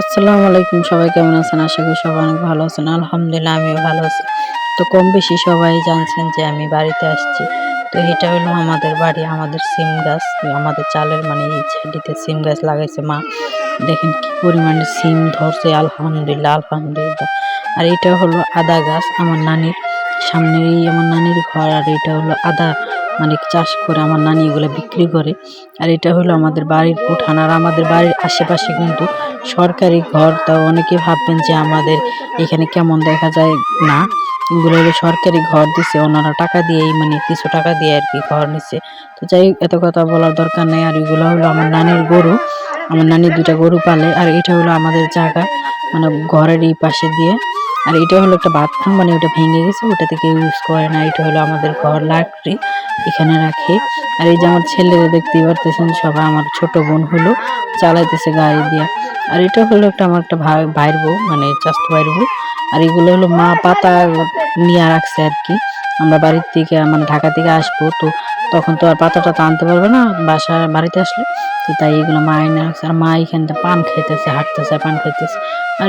আসসালামু আলাইকুম, সবাই কেমন আছেন? আশা করি সবাই অনেক ভালো আছেন। আলহামদুলিল্লাহ, আমিও ভালো আছি। তো কম বেশি সবাই জানছেন যে আমি বাড়িতে আসছি। তো এটা হলো আমাদের বাড়ি, আমাদের সিম গাছ। আমাদের চালের মানে এই ছাডিতে সিম গাছ লাগাইছে মা। দেখেন কি পরিমাণে সিম ধরছে, আলহামদুলিল্লাহ আলহামদুলিল্লাহ। আর এটা হলো আদা গাছ, আমার নানির সামনেই আমার নানির ঘর, আর এটা হলো আদা মানে চাষ করে আমার নানি এগুলো বিক্রি করে। আর এটা হলো আমাদের বাড়ির উঠান। আর আমাদের বাড়ির আশেপাশে কিন্তু সরকারি ঘর, তাও অনেকে ভাববেন যে আমাদের এখানে কেমন দেখা যায়? না। এগুলো হলো সরকারি ঘর দিছে, ওনারা টাকা দিয়েই মানে কিছু টাকা দিয়ে আর কি ঘর নিচ্ছে তো যাই এত কথা বলার দরকার নেই। আর এগুলো হলো আমার নানির গরু। আমার নানি দুটা গরু পালে। আর এটা হলো আমাদের জায়গা মানে ঘরের এই পাশে দিয়ে। আর এটা হলো একটা বাথরুম মানে ওটা ভেঙে গেছে, ওটা থেকে ইউজ করে না, এটা হলো আমাদের ঘর লাকড়ি এখানে রাখে। আর এই যে আমার ছেলেরা দেখতেই পারতেছেন, সবাই আমার ছোট বোন হলো, চালাইতেছে গাড়ি দিয়ে। আর এটা হলো একটা আমার একটা ভাই, ভাইয়ের বউ মানে চাস্ত ভাইয়ের বউ। আর এগুলো হলো মা পাতা নিয়ে রাখছে আর কি। আমরা বাড়ির থেকে মানে ঢাকা থেকে আসব, তো তখন তো আর পাতাটা তো আনতে পারবে না, বাসা, বাড়িতে আসলে। তো তাই এগুলো মা এনে রাখছে। আর মা এখানটা পান খাইতেছে, হাঁটতেছে, পান খাইতেছে। আর